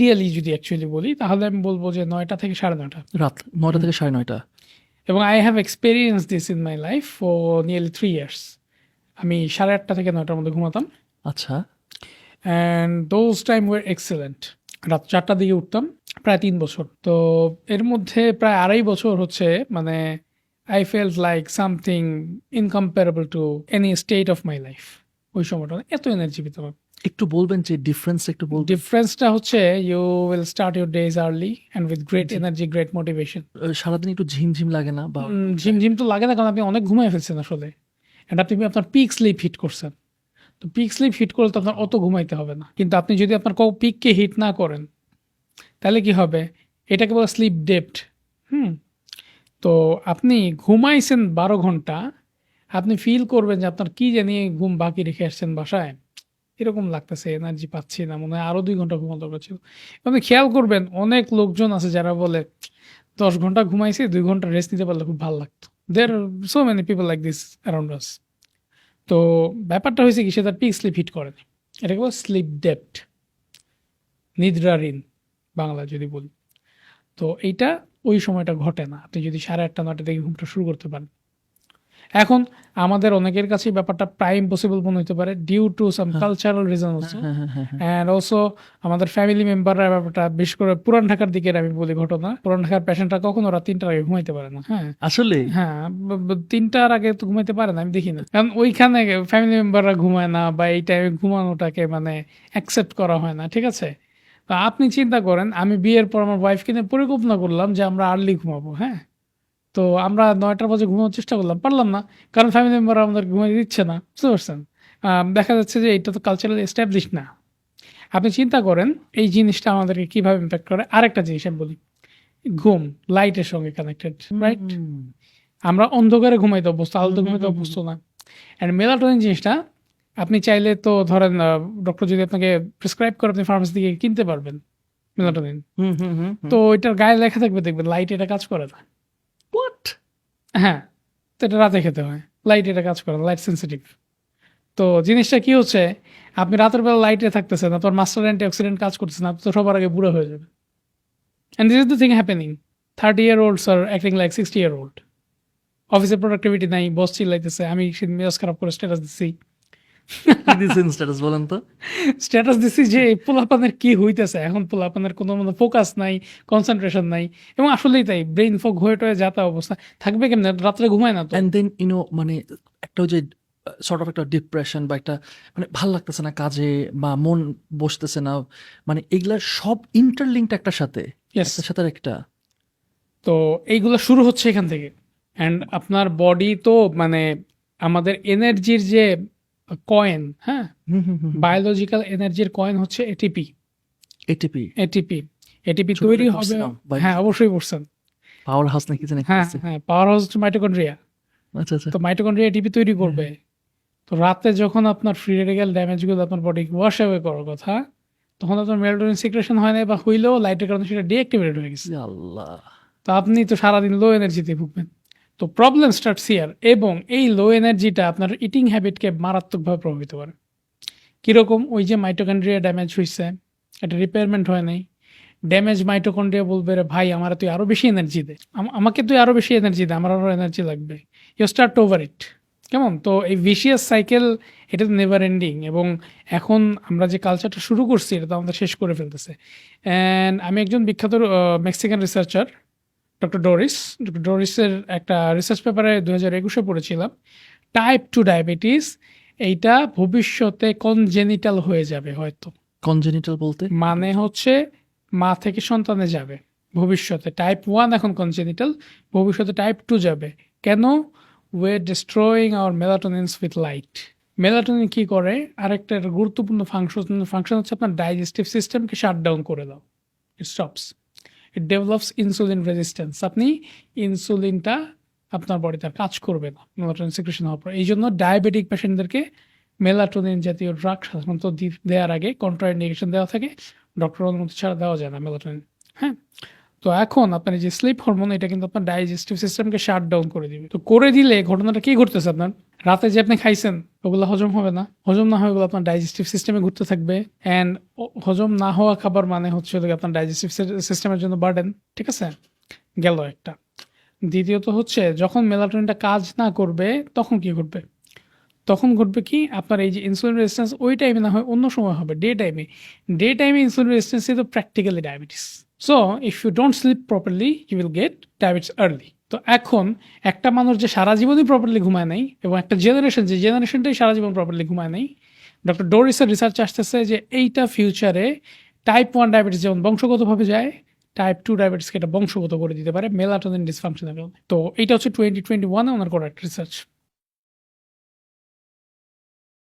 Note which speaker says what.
Speaker 1: Ideally যদি actually বলি তাহলে আমি বলব যে নয়টা থেকে সাড়ে নয়টা।
Speaker 2: রাত নয়টা থেকে সাড়ে নয়টা।
Speaker 1: এবং I have experience this in my life for nearly three years আমি সাড়ে আটটা থেকে নয়টার মধ্যে ঘুমাতাম।
Speaker 2: আচ্ছা।
Speaker 1: And those time were excellent রাত চারটার দিকে উঠতাম প্রায় তিন বছর। তো এর মধ্যে প্রায় আড়াই বছর হচ্ছে মানে I felt like something incomparable to any state of my life ওই সময়টা এত এনার্জি পেতাম
Speaker 2: একটু বলবেন যে ডিফারেন্স একটু বলবেন।
Speaker 1: ডিফারেন্সটা হচ্ছে you will start your days early and with great energy great motivation
Speaker 2: সারাদিন একটু ঝিমঝিম লাগে না বা
Speaker 1: ঝিম ঝিম তো লাগে না কারণ আপনি অনেক ঘুমায় ফেলছেন আসলে। অ্যান্ড আপনি আপনার পিক স্লিপ হিট করছেন। তো পিক স্লিপ হিট করলে তো আপনার অত ঘুমাইতে হবে না। কিন্তু আপনি যদি আপনার কেউ পিককে হিট না করেন তাহলে কি হবে? এটাকে বলে স্লিপ ডেপ্ট হুম? তো আপনি ঘুমাইছেন বারো ঘণ্টা আপনি ফিল করবেন যে আপনার কি জানি ঘুম বাকি রেখে আসছেন বাসায়। এরকম লাগতেছে এনার্জি পাচ্ছি না, মনে হয় আরও দুই ঘণ্টা ঘুমাতে দরকার ছিল। আপনি খেয়াল করবেন, অনেক লোকজন আছে যারা বলে, দশ ঘণ্টা ঘুমাইছি, দুই ঘণ্টা রেস্ট নিতে পারলে খুব ভালো লাগতো। There so many people like this around us তো ব্যাপারটা হয়েছে কি, সে তার পিক স্লিপ হিট করেনি এটাকে বলে স্লিপ ডেপ্ট নিদ্রা ঋণ বাংলা যদি বলি। তো এইটা ওই সময়টা ঘটে না। আপনি যদি সাড়ে আটটা, নয়টা থেকে ঘুমটা শুরু করতে পারেন এখন আমাদের অনেকের কাছে ব্যাপারটা প্রায় ইম্পসিবল মনে হতে পারে due to some cultural reason also. And also আমাদের ফ্যামিলি মেম্বাররা ব্যাপারটা বিশেষ করে পুরান ঢাকার দিকের আমি বলি ঘটনা পুরান ঢাকার পেশেন্টরা কখনো রাত তিনটার আগে ঘুমাইতে পারে না। হ্যাঁ।
Speaker 2: আসলে?
Speaker 1: হ্যাঁ তিনটার আগে তো ঘুমাইতে পারে না আমি দেখি না। কারণ ওইখানে ফ্যামিলি মেম্বাররা ঘুমায় না বা এই টাইমে ঘুমানোটাকে মানে অ্যাকসেপ্ট করা হয় না ঠিক আছে? তো আপনি চিন্তা করেন আমি বিয়ের পর আমার ওয়াইফকে নিয়ে পরিকল্পনা করলাম যে আমরা আর্লি ঘুমাবো হ্যাঁ? তো আমরা নয়টার বাজে ঘুমানোর চেষ্টা করলাম পারলাম না। কারণ ফ্যামিলি মেম্বার আমাদের ঘুমাই দিচ্ছে না বুঝতে পারছেন? দেখা যাচ্ছে যে এটা তো কালচারাল এস্টাবলিশ না। আপনি চিন্তা করেন এই জিনিসটা আমাদেরকে কীভাবে ইম্প্যাক্ট করে? আরেকটা জিনিস আমি বলি ঘুম লাইটের সঙ্গে কানেক্টেড রাইট আমরা অন্ধকারে ঘুমাইতে অভ্যস্ত আলোতে ঘুমাইতে অভ্যস্ত না। অ্যান্ড মেলাটোনিন জিনিসটা আপনি চাইলে তো ধরেন ডক্টর যদি আপনাকে প্রেসক্রাইব করে আপনি ফার্মাসি থেকে কিনতে পারবেন মেলাটোনিন
Speaker 2: হুম হুম হুম
Speaker 1: তো ওইটার গায়ে লেখা থাকবে দেখবেন লাইট এটা কাজ করে না। হ্যাঁ তো এটা রাতে খেতে হয়। লাইট এটা কাজ করে লাইট সেন্সিটিভ তো জিনিসটা কি হচ্ছে, আপনি রাতের বেলা লাইটে থাকতেছেন আপনার মাস্টার অ্যান্টি অক্সিডেন্ট কাজ করতেছেন আপনি তো সবার আগে বুড়ো হয়ে যাবে। And this is the thing happening thirty year old sir acting like sixty year old অফিসের প্রোডাক্টিভিটি নাই বস চিল্লাইতেছে, আমি মেজাজ খারাপ করে স্ট্যাটাস দিচ্ছি
Speaker 2: কি স্ট্যাটাস বলেন তো?
Speaker 1: স্ট্যাটাস দিচ্ছি যে পোলাপানের কি হইতেছে? এখন পোলাপানের কোনো মতো ফোকাস নাই কনসেন্ট্রেশন নাই এবং আসলেই তাই ব্রেইন ফোক হয়ে টয়ে যাতা অবস্থা। থাকবে কেমন? রাত্রে ঘুমায় না তো।
Speaker 2: অ্যান্ড দেন ইউনো মানে একটা যে সর্ট অফ একটা ডিপ্রেশন বা একটা মানে ভালো লাগতেছে না কাজে বা মন বসতেছে না। মানে এগুলার সব ইন্টারলিঙ্কড একটার সাথে. একটার সাথে একটা
Speaker 1: তো এইগুলো শুরু হচ্ছে এখান থেকে। অ্যান্ড আপনার বডি তো মানে আমাদের এনার্জির যে কয়েন হ্যাঁ? বায়োলজিক্যাল এনার্জির কয়েন হচ্ছে এটিপি
Speaker 2: এটিপি
Speaker 1: এটিপি এটিপি তৈরি হবে হ্যাঁ অবশ্যই পড়ছেন।
Speaker 2: পাওয়ার হাউস নাকি জানি
Speaker 1: হ্যাঁ হ্যাঁ পাওয়ার হাউস মাইটোকন্ড্রিয়া
Speaker 2: আচ্ছা আচ্ছা।
Speaker 1: তো মাইটোকন্ড্রিয়া এটিপি তৈরি করবে। তো রাতে যখন আপনার ফ্রি রেডিক্যাল ড্যামেজগুলো আপনার বডি ওয়াশ অ্যাওয়ে করার কথা তখন আপনার মেলাটোনিন সিক্রেশন হয় না বা হইলেও লাইটের কারণে সেটা ডিঅ্যাক্টিভেট হয়ে গেছে।
Speaker 2: আল্লাহ।
Speaker 1: তো আপনি তো সারাদিন লো এনার্জিতে ভুগবেন। তো প্রবলেম স্টার্টস হিয়ার এবং এই লো এনার্জিটা আপনার ইটিং হ্যাবিটকে মারাত্মকভাবে প্রভাবিত করে। কীরকম? ওই যে মাইটোকন্ড্রিয়া ড্যামেজ হয়েছে এটা রিপেয়ারমেন্ট হয় নাই। ড্যামেজ মাইটোকন্ড্রিয়া বলবে, রে ভাই, আমার তুই আরও বেশি এনার্জি দে। আম- আমাকে তুই আরও বেশি এনার্জি দে, আমার আরও এনার্জি লাগবে। ইউ স্টার্ট ওভার ইট কেমন? তো এই ভিশিয়াস সাইকেল এটা তো নেভার এন্ডিং এবং এখন আমরা যে কালচারটা শুরু করছি, এটা তো আমাদের শেষ করে ফেলতেছে। অ্যান্ড আমি একজন বিখ্যাত Mexican researcher doctor Doris doctor ডোরিসের একটা রিসার্চ পেপারে দু হাজার একুশে পড়েছিলাম। টাইপ টু ডায়াবেটিস এইটা ভবিষ্যতে কনজেনিটাল হয়ে যাবে হয়তো।
Speaker 2: কনজেনিটাল বলতে?
Speaker 1: মানে হচ্ছে মা থেকে সন্তানে যাবে ভবিষ্যতে। টাইপ ওয়ান এখন কনজেনিটাল ভবিষ্যতে টাইপ টু যাবে। কেন? We destroying our melatonins with light melatonin কি করে? আরেকটা গুরুত্বপূর্ণ ফাংশন ফাংশন হচ্ছে আপনার ডাইজেস্টিভ সিস্টেমকে শাট ডাউন করে দাও। It stops it develops insulin resistance আপনি ইনসুলিনটা আপনার বডিতে আর কাজ করবে না মেলাটোনিন সিক্রেশন হওয়ার পর। এই জন্য ডায়াবেটিক পেশেন্টদেরকে মেলাটোনিন জাতীয় ড্রাগ সাধারণত দেওয়ার আগে কন্ট্রাইন্ডিকেশন দেওয়া থাকে। ডক্টর অনুমতি ছাড়া দেওয়া যায় না মেলাটোনিন হ্যাঁ? তো এখন আপনার যে স্লিপ হরমোন এটা কিন্তু আপনার ডাইজেস্টিভ সিস্টেমকে শাট ডাউন করে দিবে। তো করে দিলে ঘটনাটা কি ঘটতেছে আপনার? রাতে যে আপনি খাইছেন, ওগুলো হজম হবে না। হজম না হয়ে ওগুলো আপনার ডাইজেস্টিভ সিস্টেমে ঘুরতে থাকবে। অ্যান্ড হজম না হওয়া খাবার মানে হচ্ছে আপনার ডাইজেস্টিভ সিস্টেমের জন্য বার্ডেন ঠিক আছে? গেল একটা। দ্বিতীয়ত হচ্ছে, যখন মেলাটোনিনটা কাজ না করবে, তখন কি ঘটবে? তখন ঘটবে কি, আপনার এই যে ইনসুলিন রেজিস্ট্যান্স ওই টাইমে না হয় অন্য সময় হবে ডে টাইমে ডে টাইমে insulin resistance is practically diabetes so if you don't sleep properly you will get diabetes early তো এখন একটা মানুষ যে সারা জীবনই প্রপারলি ঘুমায় নাই এবং একটা জেনারেশন যে জেনারেশনটাই সারা জীবন প্রপারলি ঘুমায় নাই ডক্টর ডোরিসের রিসার্চ আসতেছে যে এইটা ফিউচারে টাইপ ওয়ান ডায়াবেটিস যেমন বংশগতভাবে যায় টাইপ টু ডায়াবেটিসকে এটা বংশগত করে দিতে পারে মেলাটোনিন ডিসফাংশনের কারণে। তো এইটা হচ্ছে টোয়েন্টি টোয়েন্টি ওয়ানে ওনার করা একটা রিসার্চ